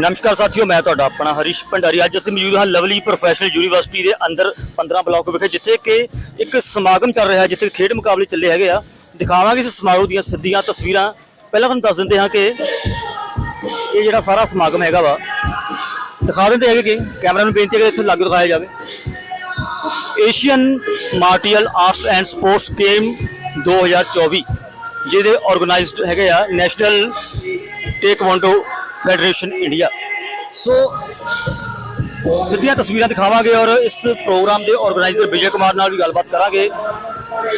ਨਮਸਕਾਰ ਸਾਥੀਓ, ਮੈਂ ਤੁਹਾਡਾ ਆਪਣਾ ਹਰੀਸ਼ ਭੰਡਾਰੀ। ਅੱਜ ਅਸੀਂ ਮੌਜੂਦ ਹਾਂ ਲਵਲੀ ਪ੍ਰੋਫੈਸ਼ਨਲ ਯੂਨੀਵਰਸਿਟੀ ਦੇ ਅੰਦਰ 15 ਬਲਾਕ ਵਿਖੇ, ਜਿੱਥੇ ਕਿ ਇੱਕ ਸਮਾਗਮ ਚੱਲ ਰਿਹਾ ਜਿੱਥੇ ਖੇਡ ਮੁਕਾਬਲੇ ਚੱਲੇ ਹੈਗੇ ਆ। ਦਿਖਾਵਾਂਗੇ ਇਸ ਸਮਾਗਮ ਦੀਆਂ ਸਿੱਧੀਆਂ ਤਸਵੀਰਾਂ। ਪਹਿਲਾਂ ਤੁਹਾਨੂੰ ਦੱਸ ਦਿੰਦੇ ਹਾਂ ਕਿ ਇਹ ਜਿਹੜਾ ਸਾਰਾ ਸਮਾਗਮ ਹੈਗਾ ਵਾ, ਦਿਖਾ ਦਿੰਦੇ ਹੈਗੇ ਕਿ ਕੈਮਰਾ ਨੂੰ ਬੇਨਤੀ ਹੈ ਕਿ ਇੱਥੇ ਲਾਗੂ ਦਿਖਾਇਆ ਜਾਵੇ। Asian martial arts and sports game 2024 ਜਿਹਦੇ ਆਰਗੇਨਾਈਜ਼ਡ ਹੈਗੇ ਆ national taekwondo federation India so ਸਿੱਧੀਆਂ ਤਸਵੀਰਾਂ ਦਿਖਾਵਾਂਗੇ ਔਰ ਇਸ ਪ੍ਰੋਗਰਾਮ ਦੇ ਆਰਗੇਨਾਈਜ਼ਰ ਵਿਜੇ ਕੁਮਾਰ ਨਾਲ ਵੀ ਗੱਲਬਾਤ ਕਰਾਂਗੇ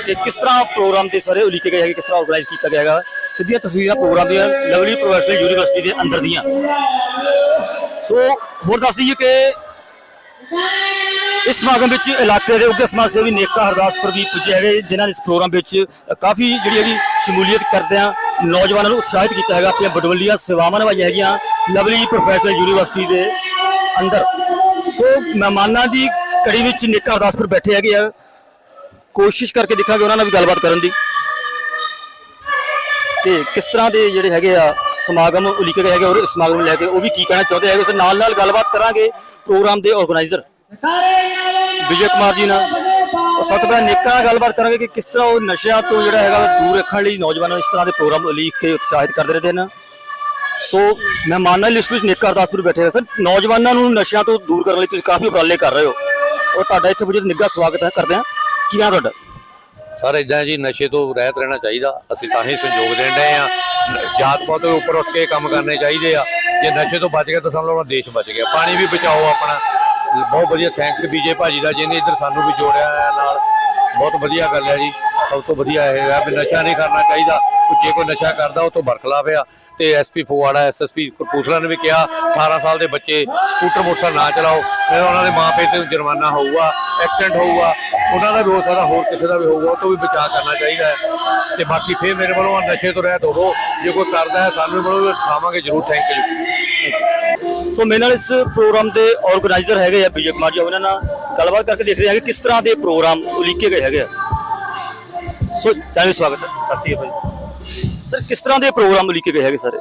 ਕਿ ਕਿਸ ਤਰ੍ਹਾਂ ਪ੍ਰੋਗਰਾਮ ਦੇ ਸਾਰੇ ਉਲੀਕੇ ਗਏ ਹੈਗੇ, ਕਿਸ ਤਰ੍ਹਾਂ ਆਰਗੇਨਾਈਜ਼ ਕੀਤਾ ਗਿਆ ਹੈਗਾ। ਸਿੱਧੀਆਂ ਤਸਵੀਰਾਂ ਪ੍ਰੋਗਰਾਮ ਦੀਆਂ ਲਵਲੀ ਪ੍ਰੋਫੈਸ਼ਨਲ ਯੂਨੀਵਰਸਿਟੀ ਦੇ ਅੰਦਰ ਦੀਆਂ। ਸੋ ਹੋਰ ਦੱਸ ਦਈਏ ਕਿ ਇਸ ਸਮਾਗਮ ਵਿੱਚ ਇਲਾਕੇ ਦੇ ਉੱਘੇ ਸਮਾਜ ਸੇਵੀ ਨੇਕਾ ਹਰਦਾਸ ਪ੍ਰਦੀਪ ਪੁੱਜੇ ਹੈਗੇ, ਜਿਨ੍ਹਾਂ ਨੇ ਇਸ ਪ੍ਰੋਗਰਾਮ ਵਿੱਚ ਕਾਫੀ ਜਿਹੜੀ ਹੈਗੀ ਸ਼ਮੂਲੀਅਤ ਕਰਦਿਆਂ ਨੌਜਵਾਨਾਂ ਨੂੰ ਉਤਸ਼ਾਹਿਤ ਕੀਤਾ ਹੈਗਾ, ਆਪਣੀਆਂ ਬਡਵੱਲੀਆਂ, ਸੇਵਾਵਾਂ ਨਿਭਾਈਆਂ ਹੈਗੀਆਂ ਲਵਲੀ ਪ੍ਰੋਫੈਸ਼ਨਲ ਯੂਨੀਵਰਸਿਟੀ ਦੇ ਅੰਦਰ। ਸੋ ਮਹਿਮਾਨਾਂ ਦੀ ਕੜੀ ਵਿੱਚ ਨਿੱਕਾ ਅਰਦਾਸਪੁਰ ਬੈਠੇ ਹੈਗੇ ਆ। ਕੋਸ਼ਿਸ਼ ਕਰਕੇ ਦੇਖਾਂਗੇ ਉਹਨਾਂ ਨਾਲ ਵੀ ਗੱਲਬਾਤ ਕਰਨ ਦੀ। ਤੇ ਕਿਸ ਤਰ੍ਹਾਂ ਦੇ ਜਿਹੜੇ ਹੈਗੇ ਆ ਸਮਾਗਮ ਉਲੀਕੇ ਗਏ ਹੈਗੇ ਔਰ ਇਸ ਸਮਾਗਮ ਨੂੰ ਲੈ ਕੇ ਉਹ ਵੀ ਕੀ ਕਹਿਣਾ ਚਾਹੁੰਦੇ ਹੈਗੇ? ਉਸ ਨਾਲ ਨਾਲ ਗੱਲਬਾਤ ਕਰਾਂਗੇ ਪ੍ਰੋਗਰਾਮ ਦੇ ਆਰਗੇਨਾਈਜ਼ਰ ਵਿਜੇ ਕੁਮਾਰ ਜੀ ਨਾਲ ਉਹ ਸਭ ਨੇਕਾ ਗੱਲਬਾਤ ਕਰਾਂਗੇ ਕਿ ਕਿਸ ਤਰ੍ਹਾਂ ਉਹ ਨਸ਼ਿਆਂ ਤੋਂ ਜਿਹੜਾ ਹੈਗਾ ਦੂਰ ਰੱਖਣ ਲਈ ਨੌਜਵਾਨਾਂ ਨੂੰ ਇਸ ਤਰ੍ਹਾਂ ਦੇ ਪ੍ਰੋਗਰਾਮ ਉਲੀਕ ਕੇ ਉਤਸ਼ਾਹਿਤ ਕਰਦੇ ਰਹਿੰਦੇ ਨੇ। ਸੋ ਮਹਿਮਾਨਾਂ ਦੀ ਲਿਸਟ ਵਿੱਚ ਨੇਕਾ ਅਰਦਾਸਪੁਰ ਬੈਠੇ ਸਰ, ਨੌਜਵਾਨਾਂ ਨੂੰ ਨਸ਼ਿਆਂ ਤੋਂ ਦੂਰ ਕਰਨ ਲਈ ਤੁਸੀਂ ਕਾਫੀ ਉਪਰਾਲੇ ਕਰ ਰਹੇ ਹੋ। ਔਰ ਤੁਹਾਡਾ ਇੱਥੇ ਮੁਝੇ ਨਿੱਘਾ ਸਵਾਗਤ ਹੈ, ਕਰਦੇ ਹਾਂ। ਕੀ ਨਾਮ ਤੁਹਾਡਾ? ਸਰ ਇਦਾਂ ਜੀ, ਨਸ਼ੇ ਤੋਂ ਰਹਿਤ ਰਹਿਣਾ ਚਾਹੀਦਾ। ਅਸੀਂ ਤਾਂ ਹੀ ਸੰਯੋਗ ਦੇਣ ਰਹੇ ਆ ਜਾਤ ਪਾਤ ਤੋਂ ਉੱਪਰ ਉੱਠ ਕੇ ਕੰਮ ਕਰਨੇ ਚਾਹੀਦੇ ਆ। ਜੇ ਨਸ਼ੇ ਤੋਂ ਬਚ ਗਏ ਤਾਂ ਸਮਝ ਲਓ ਆਪਣਾ ਦੇਸ਼ ਬਚ ਗਿਆ। ਪਾਣੀ ਵੀ ਬਚਾਓ ਆਪਣਾ। ਬਹੁਤ ਵਧੀਆ ਥੈਂਕਸ ਬੀਜੇ ਭਾਜੀ ਦਾ, ਜਿਹਨੇ ਇੱਧਰ ਸਾਨੂੰ ਵੀ ਜੋੜਿਆ ਨਾਲ। ਬਹੁਤ ਵਧੀਆ ਗੱਲ ਹੈ ਜੀ। ਸਭ ਤੋਂ ਵਧੀਆ ਇਹ ਹੈ ਵੀ ਨਸ਼ਾ ਨਹੀਂ ਕਰਨਾ ਚਾਹੀਦਾ। ਜੇ ਕੋਈ ਨਸ਼ਾ ਕਰਦਾ, ਉਹ ਤੋਂ ਬਰਖਲਾਫ ਆ। ਤੇ ਐਸਪੀ ਫਗਵਾੜਾ ਐਸਐਸਪੀ ਕਪੂਰਥਲਾ ਨੇ ਵੀ ਕਿਹਾ 18 ਸਾਲ ਦੇ ਬੱਚੇ ਸਕੂਟਰ, ਮੋਟਰਸਾਈਕਲ ਨਾ ਚਲਾਓ। ਫਿਰ ਉਹਨਾਂ ਦੇ ਮਾਪੇ ਤੇ ਜੁਰਮਾਨਾ ਹੋਊਗਾ ਐਕਸੀਡੈਂਟ ਹੋਊਗਾ। ਉਹਨਾਂ ਦਾ ਵੀ ਹੋ ਸਕਦਾ, ਹੋਰ ਕਿਸੇ ਦਾ ਵੀ ਹੋਊਗਾ, ਉਹ ਤੋਂ ਵੀ ਬਚਾਅ ਕਰਨਾ ਚਾਹੀਦਾ ਹੈ। ਤੇ ਬਾਕੀ ਫੇਰ ਮੇਰੇ ਵੱਲੋਂ ਨਸ਼ੇ ਤੋਂ ਰਹਿਤ ਹੋਵੋ। ਜੇ ਕੋਈ ਕਰਦਾ ਹੈ, ਸਾਨੂੰ ਵੀ ਬੜੋ ਖਾਵਾਂਗੇ ਜ਼ਰੂਰ। ਥੈਂਕ ਯੂ ਸੋ ਮੇਰੇ ਨਾਲ ਇਸ ਪ੍ਰੋਗਰਾਮ ਦੇ ਆਰਗੇਨਾਈਜ਼ਰ ਹੈਗੇ ਆ ਵਿਜੇ ਕੁਮਾਰ ਜੀ, ਉਹਨਾਂ ਨਾਲ ਗੱਲਬਾਤ ਕਰਕੇ ਦੇਖ ਰਹੇ ਹਾਂ ਕਿ ਕਿਸ ਤਰ੍ਹਾਂ ਦੇ ਪ੍ਰੋਗਰਾਮ ਉਲੀਕੇ ਗਏ ਹੈਗੇ ਆ। ਸੋ ਚਾਹੇ ਸਵਾਗਤ ਹੈ। ਸਤਿ ਸ਼੍ਰੀ ਅਕਾਲ ਜੀ। ਸਰ, ਕਿਸ ਤਰ੍ਹਾਂ ਦੇ ਪ੍ਰੋਗਰਾਮ ਉਲੀਕੇ ਗਏ ਹੈਗੇ ਸਾਰੇ?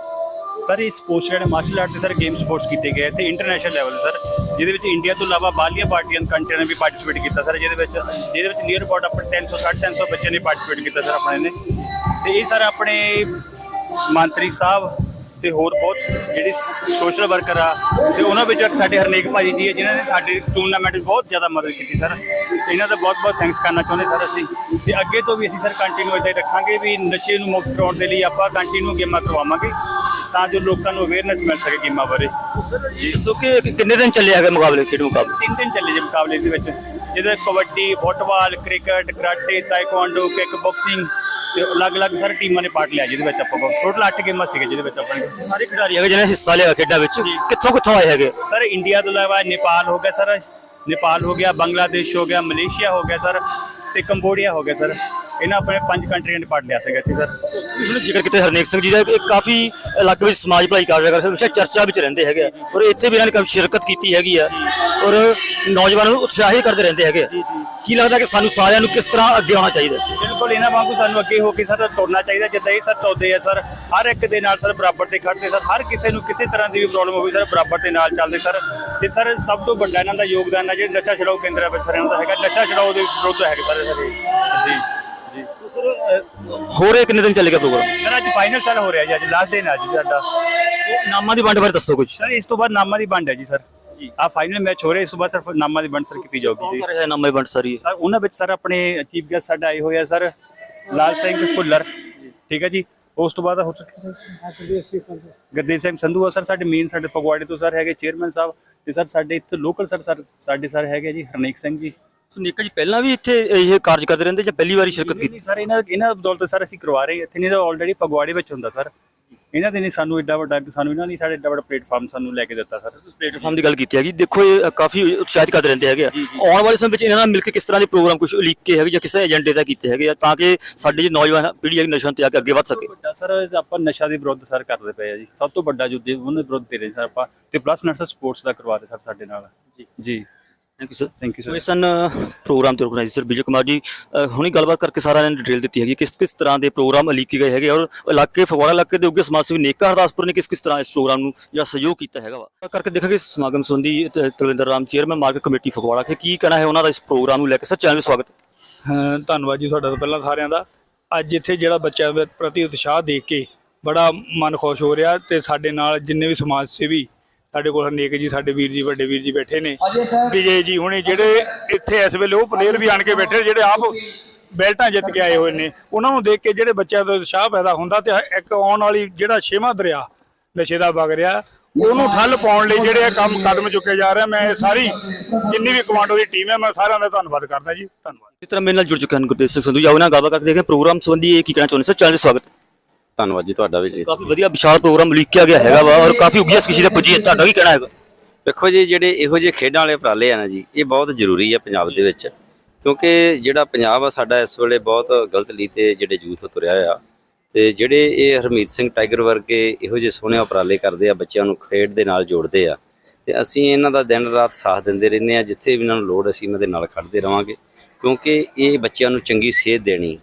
ਸਰ, ਇਹ ਸਪੋਰਟਸ ਜਿਹੜੇ ਮਾਰਸ਼ਲ ਆਰਟ ਦੇ ਸਰ ਗੇਮ ਸਪੋਰਟਸ ਕੀਤੇ ਗਏ ਤੇ ਇੰਟਰਨੈਸ਼ਨਲ ਲੈਵਲ ਸਰ, ਜਿਹਦੇ ਵਿੱਚ ਇੰਡੀਆ ਤੋਂ ਇਲਾਵਾ ਬਾਹਰਲੀਆਂ ਪਾਰਟੀਆਂ ਕੰਟਰੀਆਂ ਨੇ ਵੀ ਪਾਰਟਿਸਿਪੇਟ ਕੀਤਾ ਸਰ, ਜਿਹਦੇ ਵਿੱਚ ਜਿਹਦੇ ਵਿੱਚ ਨੀਅਰ ਅਬਾਊਟ ਆਪਣੇ 360 300 ਬੱਚੇ ਨੇ ਪਾਰਟਿਸਿਪੇਟ ਕੀਤਾ ਸਰ ਆਪਣੇ ਨੇ। ਤੇ ਇਹ ਸਰ ਆਪਣੇ ਮੰਤਰੀ ਸਾਹਿਬ ਤੇ ਹੋਰ ਬਹੁਤ ਜਿਹੜੀ ਸੋਸ਼ਲ ਵਰਕਰ ਆ ਤੇ ਉਹਨਾਂ ਵਿੱਚੋਂ ਸਾਡੇ ਹਰਨੇਕ ਭਾਜੀ ਜੀ ਹੈ ਜਿਨ੍ਹਾਂ ਨੇ ਸਾਡੇ ਟੂਰਨਾਮੈਂਟ ਵਿੱਚ ਬਹੁਤ ਜ਼ਿਆਦਾ ਮਦਦ ਕੀਤੀ ਸਰ। ਇਹਨਾਂ ਦਾ ਬਹੁਤ ਬਹੁਤ ਥੈਂਕਸ ਕਰਨਾ ਚਾਹੁੰਦੇ ਸਰ ਅਸੀਂ। ਤੇ ਅੱਗੇ ਤੋਂ ਵੀ ਅਸੀਂ ਸਰ ਕੰਟੀਨਿਊ ਇਦਾਂ ਹੀ ਰੱਖਾਂਗੇ ਵੀ ਨਸ਼ੇ ਨੂੰ ਮੁਕਤ ਕਰਾਉਣ ਦੇ ਲਈ ਆਪਾਂ ਕੰਟੀਨਿਊ ਗੇਮਾਂ ਕਰਵਾਵਾਂਗੇ ਤਾਂ ਜੋ ਲੋਕਾਂ ਨੂੰ ਅਵੇਅਰਨੈਸ ਮਿਲ ਸਕੇ ਗੇਮਾਂ ਬਾਰੇ। ਸੋ ਕਿ ਕਿੰਨੇ ਦਿਨ ਚੱਲੇ ਹੈਗੇ ਮੁਕਾਬਲੇ ਖੇਡ ਮੁਕਾਬਲੇ? ਤਿੰਨ ਦਿਨ ਚੱਲੇ ਜੇ ਮੁਕਾਬਲੇ ਦੇ ਵਿੱਚ। ਜਿਹਦੇ kabaddi football cricket karate taekwondo kickboxing ਤੇ ਅਲੱਗ-ਅਲੱਗ ਸਾਰੇ ਟੀਮਾਂ ਨੇ ਪਾਰਟ ਲਿਆ ਜਿਹਦੇ ਵਿੱਚ ਆਪਾਂ ਟੋਟਲ 8 ਗੇਮਾਂ ਸੀਗੇ ਜਿਹਦੇ ਵਿੱਚ ਆਪਣੇ ਸਾਰੇ ਖਿਡਾਰੀ ਹੈਗੇ ਜਿਹਨੇ ਹਿੱਸਾ ਲਿਆ ਖੇਡਾਂ ਵਿੱਚ। ਕਿੱਥੋਂ ਕਿੱਥੋਂ ਆਏ ਹੈਗੇ? ਸਰ ਇੰਡੀਆ ਤੋਂ ਇਲਾਵਾ ਨੇਪਾਲ ਹੋ ਗਿਆ ਸਰ। ਨੇਪਾਲ ਹੋ ਗਿਆ ਬੰਗਲਾਦੇਸ਼ ਹੋ ਗਿਆ ਮਲੇਸ਼ੀਆ ਹੋ ਗਿਆ ਸਰ। ਤੇ ਕੰਬੋਡੀਆ ਹੋ ਗਿਆ ਸਰ। ਇਹਨਾਂ ਆਪਣੇ ਪੰਜ ਕੰਟਰੀਆਂ ਨੇ ਪਾਰਟ ਲਿਆ ਸੀਗਾ ਇੱਥੇ ਸਰ। ਹੁਣ ਜ਼ਿਕਰ ਕਿਤੇ ਹਰਨੇਕ ਸਿੰਘ ਜੀ ਦਾ ਇਹ ਕਾਫੀ ਇਲਾਕੇ ਵਿੱਚ ਸਮਾਜ ਭਲਾਈ ਕਰ ਰਿਹਾ ਹਮੇਸ਼ਾ ਚਰਚਾ ਵਿੱਚ ਰਹਿੰਦੇ ਹੈਗੇ ਆ। ਔਰ ਇੱਥੇ ਵੀ ਇਹਨਾਂ ਨੇ ਕਾਫੀ ਸ਼ਿਰਕਤ ਕੀਤੀ ਹੈਗੀ ਆ। ਔਰ ਨੌਜਵਾਨਾਂ ਨੂੰ ਉਤਸ਼ਾਹਿਤ ਕਰਦੇ ਰਹਿੰਦੇ ਹੈਗੇ ਕੀ ਲੱਗਦਾ ਕਿ ਸਾਨੂੰ ਸਾਰਿਆਂ ਨੂੰ ਕਿਸ ਤਰ੍ਹਾਂ ਅੱਗੇ ਆਉਣਾ ਚਾਹੀਦਾ? ਬਿਲਕੁਲ ਇਹਨਾਂ ਵਾਂਗੂ ਸਾਨੂੰ ਅੱਗੇ ਹੋ ਕੇ ਸਰ ਤੁਰਨਾ ਚਾਹੀਦਾ ਜਿੱਦਾਂ ਇਹ ਸਰ ਤੁਰਦੇ ਆ ਸਰ ਹਰ ਇੱਕ ਦੇ ਨਾਲ ਸਰ ਬਰਾਬਰ ਤੇ ਖੜਦੇ ਸਰ ਹਰ ਕਿਸੇ ਨੂੰ ਕਿਸੇ ਤਰ੍ਹਾਂ ਦੀ ਵੀ ਪ੍ਰੋਬਲਮ ਹੋਵੇ ਸਰ ਬਰਾਬਰ ਤੇ ਨਾਲ ਚੱਲਦੇ ਸਰ। ਤੇ ਸਰ ਸਭ ਤੋਂ ਵੱਡਾ ਇਹਨਾਂ ਦਾ ਯੋਗਦਾਨ ਹੈ ਜਿਹੜਾ ਨਸ਼ਾ ਛਡਾਓ ਕੇਂਦਰ ਵਿੱਚ ਸਰ ਇਹਨਾਂ ਦਾ ਹੈਗਾ। ਨਸ਼ਾ ਛਡਾਓ ਦੇ ਵਿਰੁੱਧ ਹੈਗਾ ਸਰ ਇਹ। ਜੀ ਜੀ। ਹੋਰ ਇਹ ਕਿੰਨੇ ਦਿਨ ਚੱਲੇਗਾ ਪ੍ਰੋਗਰਾਮ? ਸਰ ਅੱਜ ਫਾਈਨਲ ਸਰ ਹੋ ਰਿਹਾ ਜੀ ਅੱਜ ਲਾਸਟ ਦਿਨ ਹੈ ਜੀ ਸਾਡਾ। ਨਾਮਾਂ ਦੀ ਵੰਡ ਬਾਰੇ ਦੱਸੋ ਕੁਝ ਸਰ ਇਸ ਤੋਂ ਬਾਅਦ ਨਾਮਾਂ ਦੀ ਵੰਡ ਹੈ ਜੀ ਸਰ। ਜੀ। ਆ ਫਾਈਨਲ ਮੈਚ ਹੋ ਰਿਹਾ ਇਸ ਤੋਂ ਬਾਅਦ ਸਰ ਫਿਰ ਨਾਮਾਂ ਦੀ ਵੰਡ ਸਰ ਕੀਤੀ ਜਾਊਗੀ ਜੀ। ਕਰ ਰਿਹਾ ਨਾਮਾਂ ਦੀ ਵੰਡ ਸਾਰੀ ਸਰ ਉਹਨਾਂ ਵਿੱਚ ਸਰ ਆਪਣੇ ਚੀਫ ਗੈਸਟ ਸਾਡੇ ਆਏ ਹੋਏ ਆ ਸਰ ਲਾਲ ਸਿੰਘ ਭੁੱਲਰ। ਠੀਕ ਹੈ ਜੀ। ਉਸ ਤੋਂ ਬਾਅਦ ਹੋ ਗੁਰਦੇਵ ਸਿੰਘ ਸੰਧੂ। ਆ ਸਰ ਸਾਡੇ ਮੇਨ ਸਾਡੇ ਫਗਵਾੜੇ ਤੋਂ ਸਰ ਹੈਗੇ ਚੇਅਰਮੈਨ ਸਾਹਿਬ ਤੇ ਸਰ ਸਾਡੇ ਇੱਥੇ ਲੋਕਲ ਸਰ ਸਰ ਸਾਡੇ ਸਰ ਹੈਗੇ ਜੀ ਹਰਨੇਕ ਸਿੰਘ ਜੀ। ਸੁਨੀਕਾ ਜੀ ਪਹਿਲਾਂ ਵੀ ਇੱਥੇ ਇਹ ਕਾਰਜ ਕਰਦੇ ਰਹਿੰਦੇ ਜਾਂ ਪਹਿਲੀ ਵਾਰੀ ਸ਼ਿਰਕਤ ਕੀਤੀ? ਸਰ ਇਹਨਾਂ ਇਹਨਾਂ ਬਦੌਲਤ ਸਰ ਅਸੀਂ ਕਰਵਾ ਰਹੇ ਹਾਂ। ਇੱਥੇ ਨਹੀਂ ਤਾਂ ਆਲਰੇਡੀ ਫਗਵਾੜੇ ਵਿੱਚ ਹੁੰਦਾ ਸਰ। ਇਹਨਾਂ ਦੇ ਨੇ ਸਾਨੂੰ ਏਡਾ ਵੱਡਾ ਸਾਨੂੰ ਇਹਨਾਂ ਨੇ ਸਾਡੇ ਏਡਾ ਵੱਡਾ ਪਲੇਟਫਾਰਮ ਸਾਨੂੰ ਲੈ ਕੇ ਦਿੱਤਾ ਸਰ। ਪਲੇਟਫਾਰਮ ਦੀ ਗੱਲ ਕੀਤੀ ਹੈਗੀ ਦੇਖੋ ਇਹ ਕਾਫੀ ਉਤਸ਼ਾਹਿਤ ਕਰਦੇ ਰਹਿੰਦੇ ਹੈਗੇ ਆ। ਆਉਣ ਵਾਲੇ ਸਮੇਂ ਵਿੱਚ ਇਹਨਾਂ ਨਾਲ ਮਿਲ ਕੇ ਕਿਸ ਤਰ੍ਹਾਂ ਦੇ ਪ੍ਰੋਗਰਾਮ ਕੁਝ ਉਲੀਕ ਕੇ ਹੈਗੇ ਜਾਂ ਕਿਸੇ ਏਜੰਡੇ ਦਾ ਕੀਤੇ ਹੈਗੇ ਆ ਤਾਂ ਕਿ ਸਾਡੇ ਜੇ ਨੌਜਵਾਨ ਪੀੜ੍ਹੀ ਹੈ ਨਸ਼ਿਆਂ ਤੇ ਆ ਕੇ ਅੱਗੇ ਵੱਧ ਸਕੇ। ਵੱਡਾ ਸਰ ਆਪਾਂ ਨਸ਼ਾ ਦੇ ਵਿਰੁੱਧ ਸਰ ਕਰਦੇ ਪਏ ਆ ਜੀ। ਸਭ ਤੋਂ ਵੱਡਾ ਯੁੱਧ ਉਹਨਾਂ ਦੇ ਵਿਰੁੱਧ ਦੇ ਰਹੇ ਸਰ ਆਪਾਂ ਤੇ ਪਲੱਸ ਨਸ਼ਾ ਸਪੋਰਟਸ ਦਾ ਕਰਵਾ ਰਹੇ ਸਰ ਸਾਡੇ ਨਾਲ। ਜੀ। ਜੀ। Thank you sir thank you so ਇਸ ਸਨ ਪ੍ਰੋਗਰਾਮ ਤੇ ਆਰਗੇਨਾਈਜ਼ਰ ਵਿਜੇ ਕੁਮਾਰ ਜੀ ਹੁਣੀ ਗੱਲਬਾਤ ਕਰਕੇ ਸਾਰਿਆਂ ਨੇ ਡਿਟੇਲ ਦਿੱਤੀ ਹੈਗੀ ਕਿਸ ਕਿਸ ਤਰ੍ਹਾਂ ਦੇ ਪ੍ਰੋਗਰਾਮ ਅਲੀਕੇ ਗਏ ਹੈਗੇ ਔਰ ਇਲਾਕੇ ਫਗਵਾੜਾ ਇਲਾਕੇ ਦੇ ਉੱਗੇ ਸਮਾਜ ਸੇਵੀ ਨੇਕਾ ਹਰਦਾਸਪੁਰ ਨੇ ਕਿਸ ਕਿਸ ਤਰ੍ਹਾਂ ਇਸ ਪ੍ਰੋਗਰਾਮ ਨੂੰ ਜਿਹੜਾ ਸਹਿਯੋਗ ਕੀਤਾ ਹੈਗਾ ਵਾ? ਕਰਕੇ ਦੇਖਾਂਗੇ ਸਮਾਗਮ ਸੰਬੰਧੀ Talwinder Ram chairman market committee Phagwara ਕਿ ਕੀ ਕਹਿਣਾ ਹੈ ਉਹਨਾਂ ਦਾ ਇਸ ਪ੍ਰੋਗਰਾਮ ਨੂੰ ਲੈ ਕੇ? ਸਰ ਚੈਨਲ ਵਿੱਚ ਸਵਾਗਤ ਧੰਨਵਾਦ ਜੀ ਤੁਹਾਡਾ ਤਾਂ ਪਹਿਲਾਂ ਸਾਰਿਆਂ ਦਾ। ਅੱਜ ਇੱਥੇ ਜਿਹੜਾ ਬੱਚਿਆਂ ਦੇ ਪ੍ਰਤੀ ਉਤਸ਼ਾਹ ਦੇਖ ਕੇ ਬੜਾ ਮਨ ਖੁਸ਼ ਹੋ ਰਿਹਾ ਤੇ ਸਾਡੇ ਨਾਲ ਜਿੰਨੇ ਵੀ ਸਮਾਜ ਸੇਵੀ ਸਾਡੇ ਕੋਲ ਹਰਨੇਕ ਜੀ ਸਾਡੇ ਵੀਰ ਜੀ ਵੱਡੇ ਵੀਰ ਜੀ ਬੈਠੇ ਨੇ। ਵਿਜੇ ਜੀ ਹੁਣੇ ਜਿਹੜੇ ਇੱਥੇ ਇਸ ਵੇਲੇ ਉਹ ਪਲੇਅਰ ਵੀ ਆਣ ਕੇ ਬੈਠੇ ਜਿਹੜੇ ਆਪ ਬੈਲਟਾਂ ਜਿੱਤ ਕੇ ਆਏ ਹੋਏ ਨੇ। ਉਹਨਾਂ ਨੂੰ ਦੇਖ ਕੇ ਜਿਹੜੇ ਬੱਚਿਆਂ ਦਾ ਉਤਸ਼ਾਹ ਪੈਦਾ ਹੁੰਦਾ ਤੇ ਇੱਕ ਆਉਣ ਵਾਲੀ ਜਿਹੜਾ ਛੇਵਾਂ ਦਰਿਆ ਨਸ਼ੇ ਦਾ ਵਗ ਰਿਹਾ ਉਹਨੂੰ ਠੱਲ ਪਾਉਣ ਲਈ ਜਿਹੜੇ ਇਹ ਕੰਮ ਕਦਮ ਚੁੱਕੇ ਜਾ ਰਹੇ ਮੈਂ ਇਹ ਸਾਰੀ ਜਿੰਨੀ ਵੀ ਕਮਾਂਡੋ ਦੀ ਟੀਮ ਹੈ ਮੈਂ ਸਾਰਿਆਂ ਦਾ ਧੰਨਵਾਦ ਕਰਦਾ ਜੀ। ਧੰਨਵਾਦ। ਇਸ ਤਰ੍ਹਾਂ ਮੇਰੇ ਨਾਲ ਜੁੜ ਚੁੱਕੇ ਹਨ ਗੁਰਦੇਵ ਸਿੰਘ ਸੰਧੂ ਜੀ ਆਓ ਨਾ ਗੱਲਬਾਤ ਕਰਕੇ ਦੇਖਦੇ ਹਾਂ ਪ੍ਰੋਗਰਾਮ ਸੰਬੰਧੀ ਇਹ ਕੀ ਕਹਿਣਾ ਚਾਹੁੰਦੇ ਸਰ ਚੈਨਲ ਵਿੱਚ ਸਵਾਗਤ ਧੰਨਵਾਦ ਜੀ ਤੁਹਾਡਾ ਵੀ ਜੀ। ਕਾਫੀ ਵਧੀਆ ਵਿਸ਼ਾਲ ਪ੍ਰੋਗਰਾਮ ਲਿਖਿਆ ਗਿਆ ਹੈਗਾ ਵਾ ਔਰ ਕਾਫੀ ਉਗੀਆਂ ਕਿਸੇ ਦੇ ਪੁੱਜੀ ਤੁਹਾਡਾ ਕੀ ਕਹਿਣਾ ਹੈਗਾ? ਵੇਖੋ ਜੀ ਜਿਹੜੇ ਇਹੋ ਜਿਹੇ ਖੇਡਾਂ ਵਾਲੇ ਉਪਰਾਲੇ ਆ ਨਾ ਜੀ ਇਹ ਬਹੁਤ ਜ਼ਰੂਰੀ ਆ ਪੰਜਾਬ ਦੇ ਵਿੱਚ। ਕਿਉਂਕਿ ਜਿਹੜਾ ਪੰਜਾਬ ਆ ਸਾਡਾ ਇਸ ਵੇਲੇ ਬਹੁਤ ਗਲਤ ਲੀ ਤੇ ਜਿਹੜੇ ਯੂਥ ਤੁਰਿਆ ਆ ਤੇ ਜਿਹੜੇ ਇਹ ਹਰਮੀਤ ਸਿੰਘ ਟਾਈਗਰ ਵਰਗੇ ਇਹੋ ਜਿਹੇ ਸੋਹਣੇ ਉਪਰਾਲੇ ਕਰਦੇ ਆ ਬੱਚਿਆਂ ਨੂੰ ਖੇਡ ਦੇ ਨਾਲ ਜੋੜਦੇ ਆ। ਤੇ ਅਸੀਂ ਇਹਨਾਂ ਦਾ ਦਿਨ ਰਾਤ ਸਾਥ ਦਿੰਦੇ ਰਹਿੰਦੇ ਆ ਜਿੱਥੇ ਵੀ ਇਹਨਾਂ ਨੂੰ ਲੋੜ ਅਸੀਂ ਇਹਨਾਂ ਦੇ ਨਾਲ ਖੜਦੇ ਰਵਾਂਗੇ। ਕਿਉਂਕਿ ਇਹ ਬੱਚਿਆਂ ਨੂੰ ਚੰਗੀ ਸੇਧ ਦੇਣੀ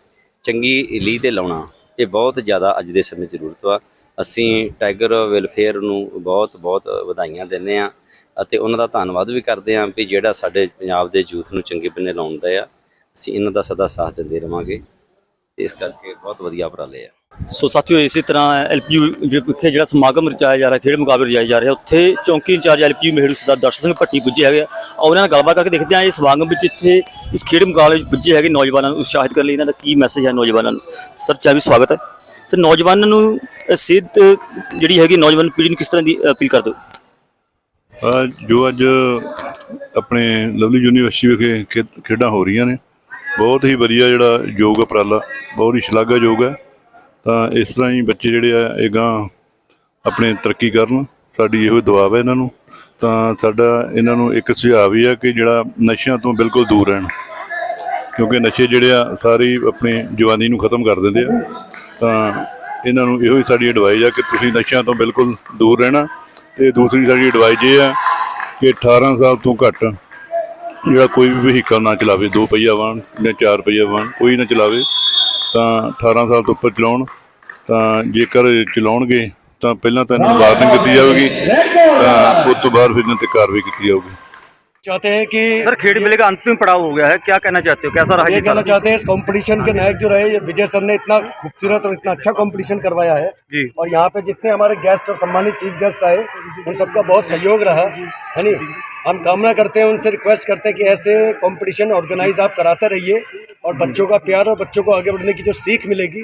ਚੰਗੀ ਲੀ ਤੇ ਲਾਉਣਾ ਇਹ ਬਹੁਤ ਜ਼ਿਆਦਾ ਅੱਜ ਦੇ ਸਮੇਂ ਜ਼ਰੂਰਤ ਵਾ। ਅਸੀਂ ਟਾਈਗਰ ਵੈਲਫੇਅਰ ਨੂੰ ਬਹੁਤ ਬਹੁਤ ਵਧਾਈਆਂ ਦਿੰਦੇ ਆ ਅਤੇ ਉਹਨਾਂ ਦਾ ਧੰਨਵਾਦ ਵੀ ਕਰਦੇ ਆ ਵੀ ਜਿਹੜਾ ਸਾਡੇ ਪੰਜਾਬ ਦੇ ਯੂਥ ਨੂੰ ਚੰਗੇ ਬੰਨੇ ਲਾਉਂਦਾ ਆ। ਅਸੀਂ ਇਹਨਾਂ ਦਾ ਸਦਾ ਸਾਥ ਦਿੰਦੇ ਰਵਾਂਗੇ। ਤੇ ਇਸ ਕਰਕੇ ਬਹੁਤ ਵਧੀਆ ਉਪਰਾਲੇ ਆ। ਸੋ ਸਾਥੀਓ ਇਸੇ ਤਰ੍ਹਾਂ ਐਲਪੀਯੂ ਵਿਖੇ ਜਿਹੜਾ ਸਮਾਗਮ ਰਚਾਇਆ ਜਾ ਰਿਹਾ ਖੇਡ ਮੁਕਾਬਲੇ ਰਚਾਏ ਜਾ ਰਹੇ ਉੱਥੇ ਚੌਂਕੀ ਇੰਚਾਰਜ ਐਲਪੀਯੂ ਮਹਿਰੂ ਸਰਦਾਰ ਦਰਸ਼ਨ ਸਿੰਘ ਭੱਟੀ ਪੁੱਜੇ ਹੈਗੇ ਆ। ਉਹਨਾਂ ਨਾਲ ਗੱਲਬਾਤ ਕਰਕੇ ਦੇਖਦੇ ਹਾਂ ਇਹ ਸਮਾਗਮ ਵਿੱਚ ਇੱਥੇ ਇਸ ਖੇਡ ਮੁਕਾਬਲੇ ਵਿੱਚ ਪੁੱਜੇ ਹੈਗੇ ਨੌਜਵਾਨਾਂ ਨੂੰ ਉਤਸ਼ਾਹਿਤ ਕਰਨ ਲਈ ਇਹਨਾਂ ਦਾ ਕੀ ਮੈਸੇਜ ਹੈ ਨੌਜਵਾਨਾਂ ਨੂੰ। ਸਰ ਚਾਹ ਵੀ ਸਵਾਗਤ ਹੈ। ਸਰ ਨੌਜਵਾਨਾਂ ਨੂੰ ਅ, ਸਿਹਤ ਜਿਹੜੀ ਹੈਗੀ ਨੌਜਵਾਨ ਪੀੜ੍ਹੀ ਨੂੰ ਕਿਸ ਤਰ੍ਹਾਂ ਦੀ ਅਪੀਲ ਕਰਦੇ ਹੋ? ਅਹ ਜੋ ਅੱਜ ਆਪਣੇ ਲਵਲੀ ਯੂਨੀਵਰਸਿਟੀ ਵਿਖੇ ਖੇਡ- ਖੇਡਾਂ ਹੋ ਰਹੀਆਂ ਨੇ ਬਹੁਤ ਹੀ ਵਧੀਆ ਜਿਹੜਾ ਯੋਗ ਉਪਰਾਲਾ ਬਹੁਤ ਹੀ ਸ਼ਲਾਘਾਯੋਗ ਹੈ। ਤਾਂ ਇਸ ਤਰ੍ਹਾਂ ਹੀ ਬੱਚੇ ਜਿਹੜੇ ਆ, ਇਹ ਗਾਂ ਆਪਣੇ ਤਰੱਕੀ ਕਰਨ। ਸਾਡੀ ਇਹੋ ਦੁਆ ਹੈ ਇਹਨਾਂ ਨੂੰ। ਤਾਂ ਸਾਡਾ ਇਹਨਾਂ ਨੂੰ ਇੱਕ ਸੁਝਾਅ ਵੀ ਆ ਕਿ ਜਿਹੜਾ ਨਸ਼ਿਆਂ ਤੋਂ ਬਿਲਕੁਲ ਦੂਰ ਰਹਿਣ। ਕਿਉਂਕਿ ਨਸ਼ੇ ਜਿਹੜੇ ਆ, ਸਾਰੇ ਹੀ ਆਪਣੀ ਜਵਾਨੀ ਨੂੰ ਖਤਮ ਕਰ ਦਿੰਦੇ ਆ। ਤਾਂ ਇਹਨਾਂ ਨੂੰ ਇਹੋ ਹੀ ਸਾਡੀ ਐਡਵਾਈਸ ਆ ਕਿ ਤੁਸੀਂ ਨਸ਼ਿਆਂ ਤੋਂ ਬਿਲਕੁਲ ਦੂਰ ਰਹਿਣਾ। ਤੇ ਦੂਸਰੀ ਸਾਡੀ ਐਡਵਾਈਸ ਇਹ ਆ ਕਿ 18 ਸਾਲ ਤੋਂ ਘੱਟ ਜਿਹੜਾ ਕੋਈ ਵੀ ਵਹੀਕਲ ਨਾ ਚਲਾਵੇ। ਦੋ ਪਹੀਆ ਵਾਹਨ ਜਾਂ ਚਾਰ ਪਹੀਆ ਵਾਹਨ, ਕੋਈ ਨਾ ਚਲਾਵੇ। ਤਾਂ 18 ਸਾਲ ਤੋਂ ਉੱਪਰ ਚਲਾਉਣ ਤਾਂ ਜੇਕਰ ਚਲਾਉਣਗੇ ਤਾਂ ਪਹਿਲਾਂ ਤਾਂ ਇਹਨਾਂ ਨੂੰ ਵਾਰਨਿੰਗ ਦਿੱਤੀ ਜਾਵੇਗੀ ਤਾਂ ਉਸ ਤੋਂ ਬਾਅਦ ਫਿਰ ਇਹਨਾਂ ਤੇ ਕਾਰਵਾਈ ਕੀਤੀ ਜਾਊਗੀ चाहते हैं कि सर खेड मेले का अंतिम पड़ाव हो गया है क्या कहना चाहते हो कैसा रहा ये ये कहना साल चाहते हैं इस कंपटीशन के नायक जो रहे ये विजय सर ने इतना खूबसूरत और इतना अच्छा कंपटीशन करवाया है जी। और यहाँ पे जितने हमारे गेस्ट और सम्मानित चीफ गेस्ट आए उन सबका बहुत सहयोग रहा है नी हम कामना करते हैं उनसे रिक्वेस्ट करते हैं कि ऐसे कंपटीशन ऑर्गेनाइज आप कराते रहिए और बच्चों का प्यार और बच्चों को आगे बढ़ने की जो सीख मिलेगी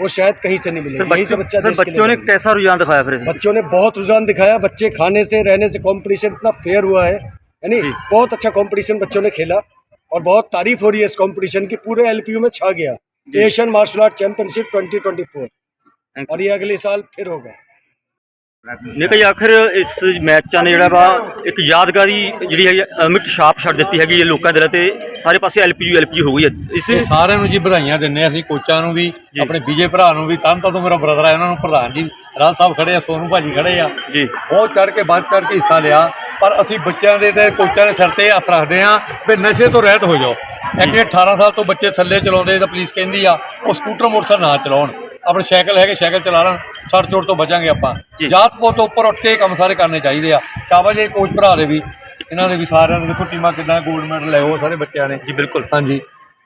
वो शायद कहीं से नहीं मिलेगी। यहीं से बच्चा सर बच्चों ने कैसा रुझान दिखाया फिर? बच्चों ने बहुत रुझान दिखाया। बच्चे खाने से रहने से कॉम्पिटिशन इतना फेयर हुआ है यानी बहुत अच्छा कॉम्पिटिशन बच्चों ने खेला और बहुत तारीफ़ हो रही है इस कॉम्पिटिशन की। पूरे एलपीयू में छा गया। एशियन मार्शल आर्ट चैंपियनशिप 2024 और ये अगले साल फिर होगा। ਨੇ ਕਿ ਆਖਰ ਇਸ ਮੈਚਾਂ ਨੇ ਜਿਹੜਾ ਵਾ ਇੱਕ ਯਾਦਗਾਰੀ ਜਿਹੜੀ ਹੈ ਅਮਿਟ ਛਾਪ ਛੱਡ ਦਿੱਤੀ ਹੈਗੀ ਇਹ ਲੋਕਾਂ ਦੇ ਦਿਲਾਂ ਤੇ ਸਾਰੇ ਪਾਸੇ ਐਲਪੀਯੂ ਐਲਪੀਯੂ ਹੋ ਗਈ ਹੈ। ਇਸ ਸਾਰਿਆਂ ਨੂੰ ਜੀ ਵਧਾਈਆਂ ਦਿੰਨੇ ਹਾਂ ਅਸੀਂ ਕੋਚਾਂ ਨੂੰ ਵੀ ਆਪਣੇ ਵਿਜੇ ਭਰਾ ਨੂੰ ਵੀ ਤਾਂ ਤੋਂ ਮੇਰਾ ਬ੍ਰਦਰ ਆ ਉਹਨਾਂ ਨੂੰ ਪ੍ਰਧਾਨ ਜੀ ਰਾਜ ਸਾਹਿਬ ਖੜੇ ਆ ਸੋਨੂ ਭਾਜੀ ਖੜੇ ਆ। ਜੀ। ਬਹੁਤ ਚੜ ਕੇ ਵੱਧ ਚੜ ਕੇ ਹਿੱਸਾ ਲਿਆ ਪਰ ਅਸੀਂ ਬੱਚਿਆਂ ਦੇ ਤੇ ਕੋਚਾਂ ਦੇ ਸਿਰ ਤੇ ਹੱਥ ਰੱਖਦੇ ਆ ਵੀ ਨਸ਼ੇ ਤੋਂ ਰਹਿਤ ਹੋ ਜਾਓ। ਇਹ 18 ਸਾਲ ਤੋਂ ਬੱਚੇ ਥੱਲੇ ਚਲਾਉਂਦੇ ਤਾਂ ਪੁਲਿਸ ਕਹਿੰਦੀ ਆ ਉਹ ਸਕੂਟਰ ਮੋਟਰਸਾਈਕਲ ਨਾ ਚਲਾਉਣ। ਆਪਣੇ ਸਾਈਕਲ ਹੈਗੇ ਸਾਈਕਲ ਚਲਾ ਲੈਣ ਸੜ ਚੋਟ ਤੋਂ ਬਚਾਂਗੇ ਆਪਾਂ। ਜਾਤ ਪਾਤ ਤੋਂ ਉੱਪਰ ਉੱਠ ਕੇ ਕੰਮ ਸਾਰੇ ਕਰਨੇ ਚਾਹੀਦੇ ਆ। ਸ਼ਾਬਾਸ਼ ਇਹ ਕੋਚ ਭਰਾ ਦੇ ਵੀ ਇਹਨਾਂ ਦੇ ਵੀ ਸਾਰਿਆਂ ਦੇ ਦੇਖੋ ਟੀਮਾਂ ਕਿੱਦਾਂ 골ਡ ਮੈਡਲ ਲਏ ਉਹ ਸਾਰੇ ਬੱਚਿਆਂ ਨੇ। ਜੀ ਬਿਲਕੁਲ। ਹਾਂਜੀ।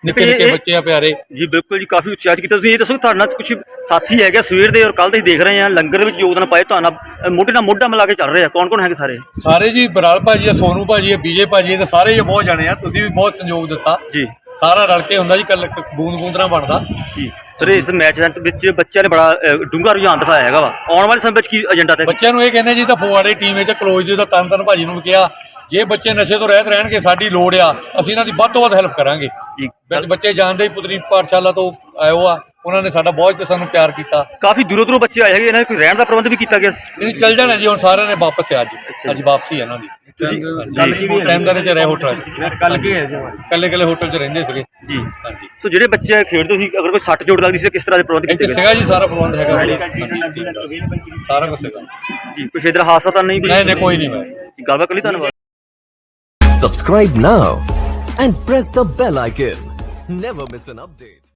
ਨਿੱਕੇ ਨਿੱਕੇ ਬੱਚੇ ਆ ਪਿਆਰੇ। ਜੀ ਬਿਲਕੁਲ ਜੀ ਕਾਫੀ ਉਤਸ਼ਾਹਿਤ ਕੀਤਾ। ਤੁਸੀਂ ਇਹ ਦੱਸੋ ਤੁਹਾਡੇ ਨਾਲ ਕੁਝ ਸਾਥੀ ਹੈਗੇ ਸਵੇਰ ਦੇ ਔਰ ਕੱਲ ਦੇ ਦੇਖ ਰਹੇ ਆ ਲੰਗਰ ਵਿੱਚ ਯੋਗਦਾਨ ਪਾਏ ਤੁਹਾਨੂੰ ਮੋਢੇ ਨਾਲ ਮੋਢਾ ਮਿਲਾ ਕੇ ਚੱਲ ਰਹੇ ਆ। ਕੌਣ ਕੌਣ ਹੈਗੇ ਸਾਰੇ? ਸਾਰੇ ਜੀ ਬਰਾਲ ਭਾਜੀ ਆ ਸੋਨੂ ਭਾਜੀ ਆ ਬੀਜੇ ਭਾਜੀ ਤੇ ਸਾਰੇ ਹੀ ਬਹੁਤ ਜਾਣੇ ਆ। ਤੁਸੀਂ ਵੀ ਬਹੁਤ ਸੰਯੋਗ ਦਿੱਤਾ। ਜੀ। ਸਾਰਾ ਰਲ ਕੇ ਹੁੰਦਾ ਜੀ ਕੱਲ ਬੂੰਦ ਬੂੰਦ ਨਾਲ ਬਣਦਾ। ਜੀ। ਸਰ ਇਸ ਮੈਚ ਦੇ ਵਿੱਚ ਬੱਚਿਆਂ ਨੇ ਬੜਾ ਡੂੰਘਾ ਰੁਝਾਨ ਦਿਖਾਇਆ ਹੈਗਾ ਵਾ। ਆਉਣ ਵਾਲੇ ਸਮੇਂ ਵਿੱਚ ਕੀ ਏਜੰਡਾ ਤੇ? ਬੱਚਿਆਂ ਨੂੰ ਇਹ ਕਹਿੰਦੇ ਜੀ ਤਾਂ ਫਗਵਾੜੇ ਟੀਮ ਵਿੱਚ ਕਲੋਜ ਦੇ ਤਾਂ ਤਨ ਤਨ ਭਾਜੀ ਨੂੰ ਕਿਹਾ ਜੇ ਬੱਚੇ ਨਸ਼ੇ ਤੋਂ ਰਹਿਤ ਰਹਿਣਗੇ ਸਾਡੀ ਲੋੜ ਆ ਅਸੀਂ ਇਹਨਾਂ ਦੀ ਵੱਧ ਤੋਂ ਵੱਧ ਹੈਲਪ ਕਰਾਂਗੇ। ਜੀ ਬੱਚੇ ਜਾਣਦੇ ਹੀ ਪੁੱਤਰੀ ਪਾਠਸ਼ਾਲਾ ਤੋਂ ਆਇਓ ਆ ਉਹਨਾਂ ਨੇ ਸਾਡਾ ਬਹੁਤ ਸਾਨੂੰ ਪਿਆਰ ਕੀਤਾ। ਕਾਫੀ ਦੂਰੋਂ ਦੂਰੋਂ ਬੱਚੇ ਆਏ ਹੈਗੇ ਇਹਨਾਂ ਦੇ ਕੋਈ ਰਹਿਣ ਦਾ ਪ੍ਰਬੰਧ ਵੀ ਕੀਤਾ ਗਿਆ? ਸੀ ਇਹ ਚੱਲ ਜਾਣਾ ਜੀ ਹੁਣ ਸਾਰਿਆਂ ਨੇ ਵਾਪਸ ਆ ਅੱਛਾ ਅੱਜ ਵਾਪਸੀ ਹੈ ਇਹਨਾਂ ਦੀ। ਤੁਸੀਂ- ਕੱਲ ਕੀ ਟਾਈਮ ਦਾ ਰਹੇ ਹੋਟਲ ਕੱਲ ਕੀ ਹੈ ਜੀ? ਕੱਲੇ ਕੱਲੇ ਹੋਟਲ 'ਚ ਰਹਿੰਦੇ ਸੀਗੇ। ਜੀ। ਹਾਂਜੀ। ਸੋ ਜਿਹੜੇ ਬੱਚੇ ਖੇਡਦੇ ਸੀ ਅਗਰ ਕੋਈ ਸੱਟ ਚੋਟ ਲੱਗਦੀ ਸੀ ਕਿਸ ਤਰ੍ਹਾਂ ਦੇ ਪ੍ਰਬੰਧ ਕੀਤੇ ਇੱਥੇ ਗਏ ਸੀਗਾ ਜੀ ਸਾਰਾ ਪ੍ਰਬੰਧ ਹੈਗਾ ਜੀ। ਸਾਰਾ ਕੁਝ ਸੀਗਾ ਜੀ ਕੁਛ ਇਧਰ ਹਾਦਸਾ ਤਾਂ ਨਹੀਂ ਨਹੀਂ ਨਹੀਂ ਕੋਈ ਨਹੀਂ ਮੈਂ ਜੀ ਗੱਲਬਾਤ ਕਰ ਲਈ ਧੰਨਵਾਦ Subscribe now and press the bell icon. Never miss an update.